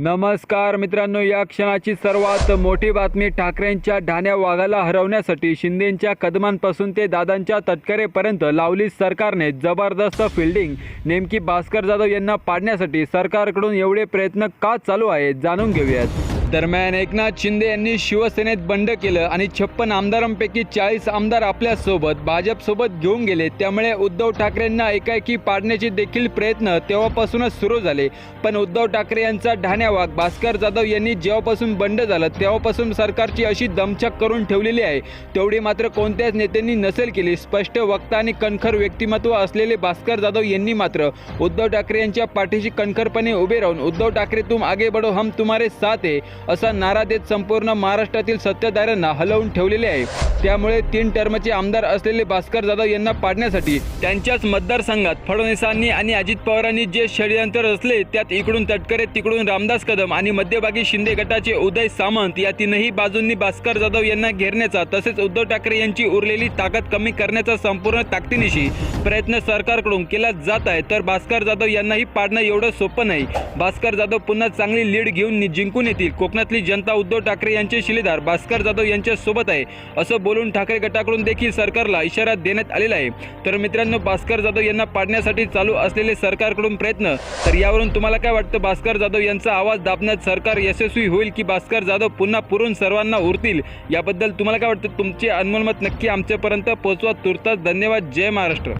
नमस्कार मित्रांनो या क्षणाची सर्वात मोठी बातमी ठाकरेंच्या ढाण्या वाघाला हरवण्यासाठी शिंदेंच्या कदमांपासून ते दादांच्या तटकरेपर्यंत लावली सरकारने जबरदस्त फिल्डिंग नेमकी भास्कर जाधव यांना पाडण्यासाठी सरकारकडून एवढे प्रयत्न का चालू आहेत जाणून घेऊयात. दरम्यान एकनाथ शिंदे यांनी शिवसेनेत बंड केलं आणि छप्पन आमदारांपैकी चाळीस आमदार आपल्यासोबत भाजपसोबत घेऊन गेले. त्यामुळे उद्धव ठाकरेंना एकाएकी पाडण्याचे देखील प्रयत्न तेव्हापासूनच सुरू झाले. पण उद्धव ठाकरे यांचा ढाण्यावाग भास्कर जाधव यांनी जेव्हापासून बंड झालं तेव्हापासून सरकारची अशी दमछक करून ठेवलेली आहे. तेवढी मात्र कोणत्याच नेत्यांनी नसेल केली. स्पष्ट वक्ता आणि कणखर व्यक्तिमत्व असलेले भास्कर जाधव यांनी मात्र उद्धव ठाकरे यांच्या पाठीशी कणखरपणे उभे राहून उद्धव ठाकरे तुम आगे बढो हम तुम्हारे साथ आहे असा नारा देत संपूर्ण महाराष्ट्रातील सत्ताधाऱ्यांना हलवून ठेवलेले आहे. त्यामुळे तीन टर्मचे आमदार असलेले भास्कर जाधव यांना पाडण्यासाठी त्यांच्याच मतदारसंघात फडणवीसांनी आणि अजित पवारांनी जे षडयंत्र रचले त्यात इकडून तटकरे तिकडून रामदास कदम आणि मध्यभागी शिंदे गटाचे उदय सामंत या तीनही बाजूंनी भास्कर जाधव यांना घेरण्याचा तसेच उद्धव ठाकरे यांची उरलेली ताकद कमी करण्याचा संपूर्ण ताकदीनिशी प्रयत्न सरकारकडून केला जात आहे. तर भास्कर जाधव यांनाही पाडणं एवढं सोपं नाही. भास्कर जाधव पुन्हा चांगली लीड घेऊन जिंकून येतील. कोकणातली जनता उद्धव ठाकरे यांचे शिलेदार भास्कर जाधव यांच्या सोबत आहे. असं बोलून ठाकरे गटाकडून देखील सरकारला इशारा देण्यात आलेला आहे. तर मित्रांनो भास्कर जाधव यांना पाडण्यासाठी चालू असलेले सरकारकडून प्रयत्न. तर यावरून तुम्हाला काय वाटतं? भास्कर जाधव यांचा आवाज दाबण्यात सरकार यशस्वी होईल की भास्कर जाधव पुन्हा पुरून सर्वांना उरतील? याबद्दल तुम्हाला काय वाटतं? तुमचे अनमोल मत नक्की आमच्यापर्यंत पोहोचवा. तुर्तास धन्यवाद. जय महाराष्ट्र.